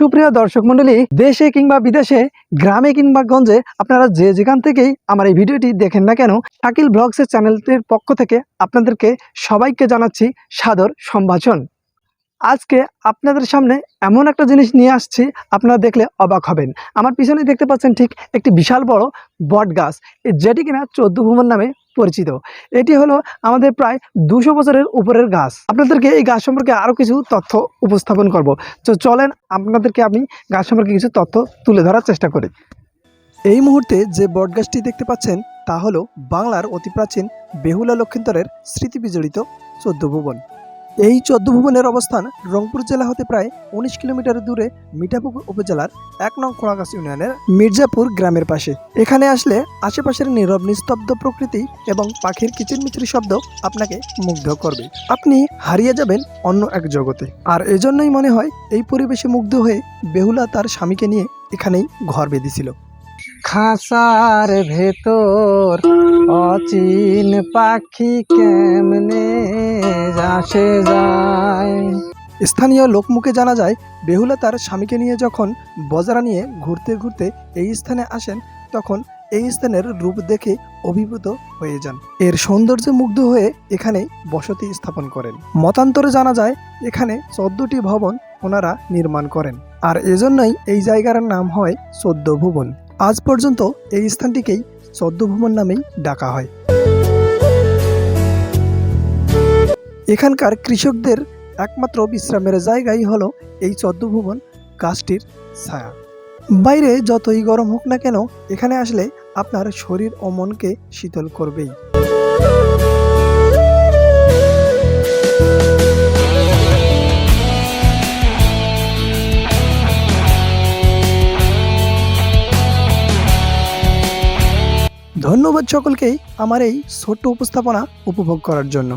সুপ্রিয় দর্শক মন্ডলী দেশে কিংবা বিদেশে, গ্রামে কিংবা গঞ্জে, আপনারা যে যেখান থেকেই আমার এই ভিডিওটি দেখেন না কেন, শাকিল ব্লগসের চ্যানেলটির পক্ষ থেকে আপনাদেরকে সবাইকে জানাচ্ছি সাদর সম্ভাষণ। আজকে আপনাদের সামনে এমন একটা জিনিস নিয়ে আসছি, আপনারা দেখলে অবাক হবেন। আমার পিছনে দেখতে পাচ্ছেন ঠিক একটি বিশাল বড় বট গাছ যেটি কিনা চোদ্দ ভ্রমণ নামে পরিচিত। এটি হলো আমাদের প্রায় দুশো বছরের উপরের গাছ। আপনাদেরকে এই গাছ সম্পর্কে আরও কিছু তথ্য উপস্থাপন করব। তো চলেন আপনাদেরকে আমি গাছ সম্পর্কে কিছু তথ্য তুলে ধরার চেষ্টা করি। এই মুহূর্তে যে বটগাছটি দেখতে পাচ্ছেন, তা হলো বাংলার অতি প্রাচীন বেহুলা লক্ষিন্দরের স্মৃতি বিজড়িত চোদ্দ ভুবন। এই চোদ্দ অবস্থান রংপুর জেলা হতে প্রায় উনিশ কিলোমিটার দূরে মিঠাপুকুর উপজেলার এক নং খোড়াগাছ ইউনিয়নের মির্জাপুর গ্রামের পাশে। এখানে আসলে আশেপাশের নীরব, নিস্তব্ধ প্রকৃতি এবং পাখির কিচিরমিচির শব্দ আপনাকে মুগ্ধ করবে। আপনি হারিয়ে যাবেন অন্য এক জগতে। আর এজন্যই মনে হয় এই পরিবেশে মুগ্ধ হয়ে বেহুলা তার স্বামীকে নিয়ে এখানেই ঘর বেঁধেছিল। খাঁচার ভেতর অচিন পাখি কেমনে আসে যায়? স্থানীয় লোকমুখে জানা যায়, বেহুলা তার স্বামীকে নিয়ে যখন বজারা নিয়ে ঘুরতে ঘুরতে এই স্থানে আসেন, তখন এই স্থানের রূপ দেখে অভিভূত হয়ে যান। এর সৌন্দর্যে মুগ্ধ হয়ে এখানে বসতি স্থাপন করেন। মতান্তরে জানা যায়, এখানে চোদ্দটি ভবন ওনারা নির্মাণ করেন। আর এজন্যই এই জায়গার নাম হয় চোদ্দ ভুবন। আজ পর্যন্ত এই স্থানটিকেই চদ্দভুবন নামেই ডাকা হয়। এখানকার কৃষকদের একমাত্র বিশ্রামের জায়গাই হলো এই চদ্দভুবন গাছটির ছায়া। বাইরে যতই গরম হোক না কেন, এখানে আসলে আপনার শরীর ও মনকে শীতল করবেই। ধন্যবাদ সকলকেই আমার এই ছোট্ট উপস্থাপনা উপভোগ করার জন্য।